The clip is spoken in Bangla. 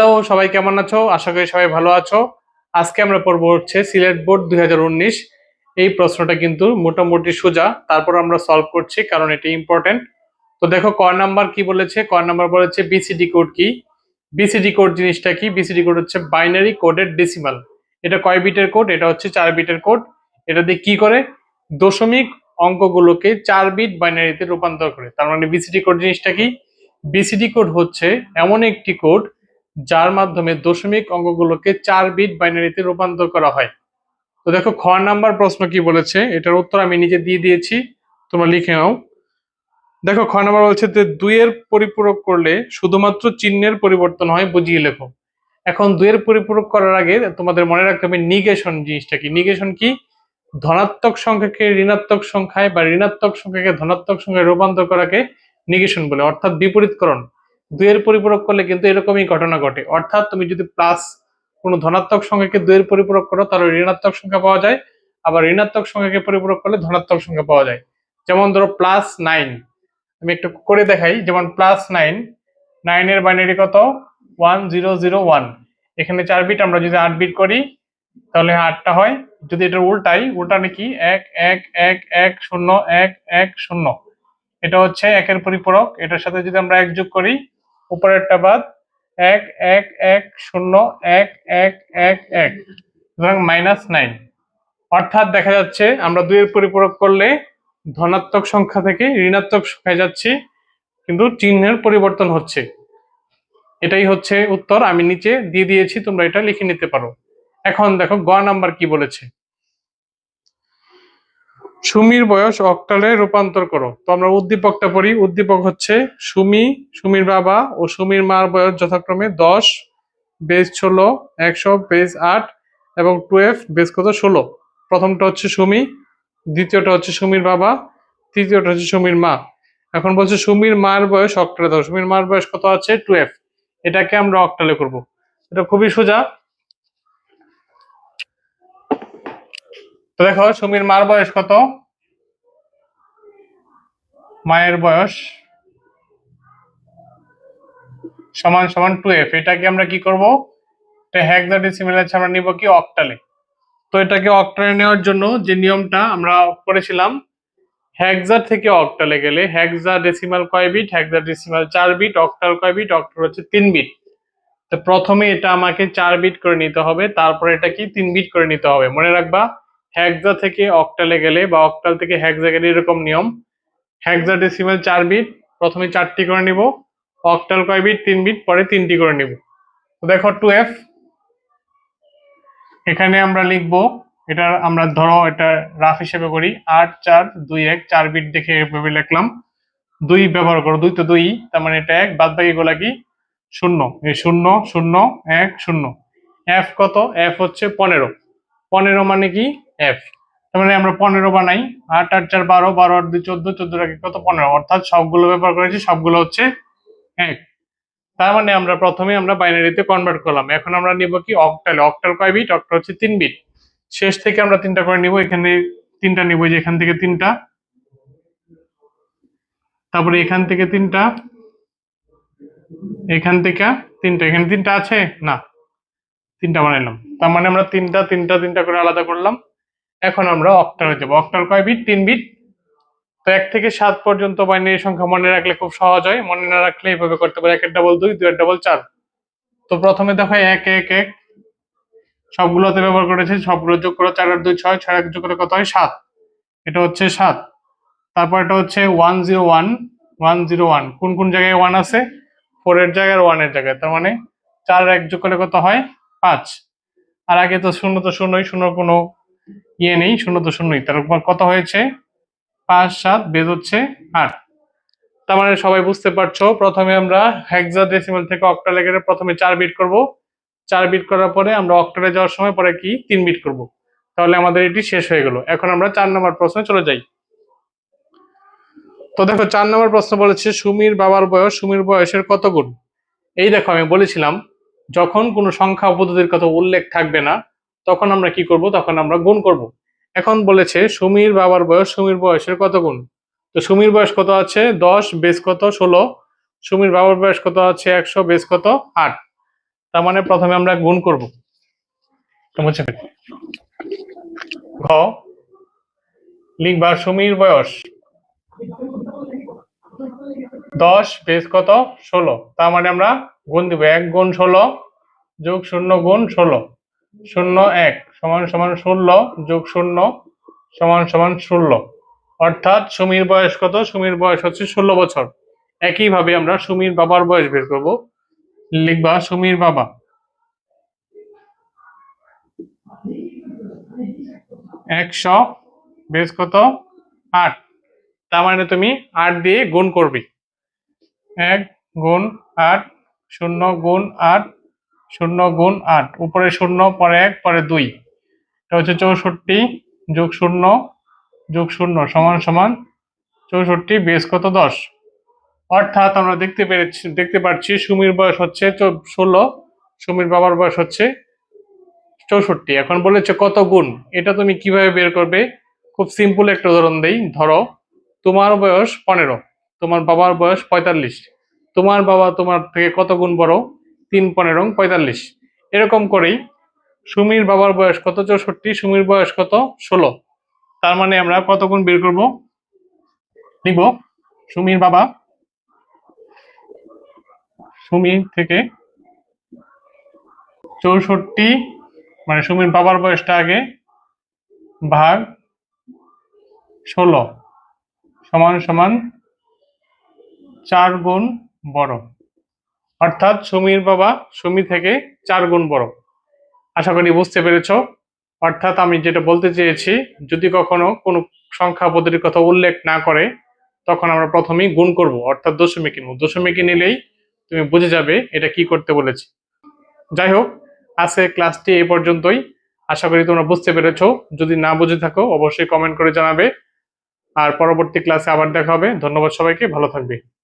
হ্যালো, সবাই কেমন আছো? আশা করি সবাই ভালো আছো। আজকে আমরা পড়ব হচ্ছে সিলেট বোর্ড দুই হাজার উনিশ। এই প্রশ্নটা কিন্তু মোটামুটি সোজা। তারপর আমরা সলভ করছি, কারণ এটি ইম্পর্টেন্ট তো দেখো, ক নাম্বার কি বলেছে? ক নাম্বার বলেছে বিসিডি কোড কি? বিসিডি কোড জিনিসটা কি? বিসিডি কোড হচ্ছে বাইনারি কোডের ডেসিমাল এটা কয় বিটের কোড এটা হচ্ছে চার বিটের কোড এটা দিয়ে কি করে? দশমিক অঙ্কগুলোকে চার বিট বাইনারিতে রূপান্তর করে। তার মানে বিসিডি কোড জিনিসটা কি? বিসিডি কোড হচ্ছে এমন একটি কোড যার মাধ্যমে দশমিক অঙ্কগুলোকে চার বিট বাইনারিতে রূপান্তর করা হয়। তো দেখো, খ নাম্বার প্রশ্ন কি বলেছে? এটার উত্তর আমি নিজে দিয়ে দিয়েছি, তোমরা লিখে নাও। দেখো, খ নাম্বার বলছে যে দুইয়ের পরিপূরক করলে শুধুমাত্র চিহ্নের পরিবর্তন হয়, বুঝিয়ে লেখো। এখন দুইয়ের পরিপূরক করার আগে তোমাদের মনে রাখতে হবে নিগেশন জিনিসটা কি? নিগেশন কি? ধনাত্মক সংখ্যাকে ঋণাত্মক সংখ্যায় বা ঋণাত্মক সংখ্যাকে ধনাত্মক সংখ্যায় রূপান্তর করাকে নিগেশন বলে, অর্থাৎ বিপরীতকরণ। দুইয়ের পরিপূরক করলে কিন্তু এরকমই ঘটনা ঘটে। অর্থাৎ তুমি যদি প্লাস কোনো ধনাত্মক সংখ্যাকে দুইয়ের পরিপূরক করো, তাহলে ঋণাত্মক সংখ্যা পাওয়া যায়। আবার ঋণাত্মক সংখ্যাকে পরিপূরক করলে ধনাত্মক সংখ্যা পাওয়া যায়। যেমন ধরো প্লাস নাইন আমি একটু করে দেখাই। যেমন প্লাস নাইন নাইনের বাইনারি কত? ওয়ান জিরো জিরো ওয়ান এখানে চার বিট আমরা যদি আট বিট করি, তাহলে আটটা হয়। যদি এটা উল্টাই উল্টা নাকি এক এক এক এক, শূন্য, এক এক, শূন্য। এটা হচ্ছে একের পরিপূরক। এটার সাথে যদি আমরা এক যোগ করি উপরেরটা বাদ, এক এক এক, শূন্য, এক এক এক এক, সুতরাং মাইনাস নাইন অর্থাৎ দেখা যাচ্ছে আমরা দুইয়ের পরিপূরক করলে ধনাত্মক সংখ্যা থেকে ঋণাত্মক সংখ্যায় যাচ্ছি, কিন্তু চিহ্নের পরিবর্তন হচ্ছে। এটাই হচ্ছে উত্তর, আমি নিচে দিয়ে দিয়েছি, তোমরা এটা লিখে নিতে পারো। এখন দেখো, গ নাম্বার কি বলেছে? সুমির বয়স অক্টালে রূপান্তর করো। তো আমরা উদ্দীপকটা পড়ি। উদ্দীপক হচ্ছে সুমি, সুমির বাবা ও সুমির মার বয়স যথাক্রমে দশ বেজ ষোলো, একশো বেজ আট এবং টুয়েলভ বেজ কত? ষোলো। প্রথমটা হচ্ছে সুমি, দ্বিতীয়টা হচ্ছে সুমির বাবা, তৃতীয়টা হচ্ছে সুমির মা। এখন বলছে সুমির মার বয়স অক্টালে দশ সুমির মার বয়স কত আছে? টুয়েলভ। এটাকে আমরা অক্টালে করব। এটা খুবই সোজা। তো দেখো, সুমির মার বয়স কত? মায়ের বয়স সমান সমান টু এফ এটাকে আমরা কি করব? এটা হেক্সাডেসিমাল আছে, আমরা নিব কি অক্টালে তো এটাকে অক্টালে নেওয়ার জন্য যে নিয়মটা আমরা করেছিলাম হেক্সা থেকে অক্টালে গেলে হেক্সা ডেসিমাল কয় বিট হেক্সা ডেসিমাল চার বিট অক্টাল কয় বিট অক্টাল হচ্ছে তিন বিট তো প্রথমে এটা আমাকে চার বিট করে নিতে হবে, তারপরে এটা কি? তিন বিট করে নিতে হবে। মনে রাখবা হেক্সা থেকে অক্টালে গেলে বা অক্টাল থেকে হেক্সা গেলে এরকম নিয়ম। হেক্সা ডেসিমাল চার বিট প্রথমে চারটি করে নিব। অক্টাল কয় বিট তিন বিট পরে তিনটি করে নিব। তো দেখো টু এফ এখানে আমরা লিখব, এটা আমরা ধরো এটা রাফ হিসেবে করি। আট, চার, দুই, এক, চার বিট দেখে এভাবে লিখলাম। দুই ব্যবহার করো, দুই তো দুই, তার মানে এটা এক, বাদ বাকি গুলা কি? শূন্য। এই শূন্য শূন্য, এক, শূন্য। এফ কত? এফ হচ্ছে পনেরো। পনেরো মানে কি? এফ মানে আমরা পনেরো বানাই। আট আট, চার, বারো বারো, আট, দুই, চোদ্দ চোদ্দ রাখি কত? পনেরো। অর্থাৎ সবগুলো ব্যবহার করেছি, সবগুলো হচ্ছে এক। তার মানে আমরা প্রথমে আমরা বাইনারিতে কনভার্ট করলাম। এখন আমরা নিব কি? অক্টাল অক্টাল কয় বিট অক্টাল হচ্ছে তিন বিট শেষ থেকে আমরা তিনটা করে নিব, এখানে তিনটা নিব যে এখান থেকে তিনটা। তারপরে এখান থেকে তিনটা। এখান থেকে তিনটা। এখানে তিনটা আছে? না। তিনটা বানাইলাম। তার মানে আমরা তিনটা তিনটা তিনটা করে আলাদা করলাম। এখন আমরা অক্টালে যাব। অক্টাল কয় বিট তিন বিট তো এক থেকে সাত পর্যন্ত বাইনারি সংখ্যা মনে রাখলে খুব সহজ হয়। মনে না রাখলে এইভাবে করতে পারে। একের ডাবল দুই দুই ডাবল চার। তো প্রথমে দেখো এক এক এক। সবগুলোতে ব্যবহার করেছে। সবগুলো যোগ করে চার আর দুই, ছয়। ছয় এক যোগ করে কত হয়? সাত। এটা হচ্ছে সাত। তারপর এটা হচ্ছে one zero one one zero one কোন কোন জায়গায় ওয়ান আছে? ফোরের জায়গায় ওয়ানের জায়গায়। তার মানে চার এক যোগ করে কত হয়? পাঁচ। আর আগে তো শূন্য তো শূন্যই, শূন্য কোনো ইয়ে নেই, শূন্য তো শূন্যই। তার উপর কত হয়েছে? পাঁচ, সাত, বেদ হচ্ছে আট। তার মানে সবাই বুঝতে পারছ, প্রথমে আমরা হেক্সা ডেসিমাল থেকে অক্টালে গেলে প্রথমে চার বিট করব। চার বিট করার পরে আমরা অক্টালে যাওয়ার সময় পরে কি? তিন বিট করব। তাহলে আমাদের এটি শেষ হয়ে গেল। এখন আমরা চার নম্বর প্রশ্নে চলে যাই। তো দেখো, চার নম্বর প্রশ্ন বলেছে, সুমির বাবার বয়স, সুমির বয়সের কত গুণ? এই দেখো, আমি বলেছিলাম যখন কোনো সংখ্যা পদ্ধতির কথা উল্লেখ থাকবে না, তখন আমরা কি করব? তখন আমরা গুণ করব। এখন বলেছে, সুমির বাবার বয়স, সুমির বয়সের কত গুণ? তো সুমির বয়স কত আছে? দশ বেস কত? ষোলো। সুমির বাবার বয়স কত আছে? একশো বেস কত? আট। তার মানে প্রথমে আমরা গুণ করব। মুছে ফেলি। ঘ লিখবা সুমির বয়স। দশ বেশ কত? ষোলো। তার মানে আমরা গুণ দিব এক গুণ ষোলো যোগ শূন্য গুণ ষোলো। শূন্য এক সমান সমান ষোলো যোগ শূন্য সমান সমান ষোলো। অর্থাৎ সুমির বয়স কত? সুমির বয়স হচ্ছে ষোলো বছর। একইভাবে আমরা সুমির বাবার বয়স বের করব। লিখবা সুমির বাবা। একশো বেশ কত? আট। তার মানে তুমি আট দিয়ে গুণ করবি। এক গুণ আট শূন্য গুণ আট শূন্য গুণ আট। উপরে শূন্য, পরে এক, পরে দুই। এটা হচ্ছে চৌষট্টি যোগ শূন্য যোগ শূন্য সমান সমান চৌষট্টি বেশ কত দশ? অর্থাৎ আমরা দেখতে পেরেছি, দেখতে পাচ্ছি সুমির বয়স হচ্ছে ষোলো, সুমির বাবার বয়স হচ্ছে চৌষট্টি। এখন বলেছে কত গুণ? এটা তুমি কীভাবে বের করবে? খুব সিম্পল একটা উদাহরণ দেই, ধরো তোমার বয়স পনেরো। তোমার বাবার বয়স পঁয়তাল্লিশ। তোমার বাবা তোমার থেকে কত গুণ বড়? তিন পনেরো, পঁয়তাল্লিশ। এরকম করেই সুমির বাবার বয়স কত? চৌষট্টি, সুমির বয়স কত? ষোলো। তার মানে আমরা কত গুণ বের করব? লিখব, সুমির বাবা। সুমির থেকে চৌষট্টি মানে সুমির বাবার বয়সটা আগে ভাগ ষোলো, সমান সমান চার গুণ বড়। অর্থাৎ সুমির বাবা সুমি থেকে চার গুণ বড়। আশা করি বুঝতে পেরেছ। অর্থাৎ আমি যেটা বলতে চেয়েছি, যদি কখনো কোনো সংখ্যা পদ্ধতির কথা উল্লেখ না করে, তখন আমরা প্রথমেই গুণ করব, অর্থাৎ দশমিকে নিব দশমিকে নিলেই তুমি বুঝে যাবে এটা কি করতে বলেছি। যাই হোক আজকে ক্লাসটি এই পর্যন্তই। আশা করি তোমরা বুঝতে পেরেছ। যদি না বুঝে থাকো, অবশ্যই কমেন্ট করে জানাবে। আর পরবর্তী ক্লাসে আবার দেখা হবে। ধন্যবাদ সবাইকে। ভালো থাকবে।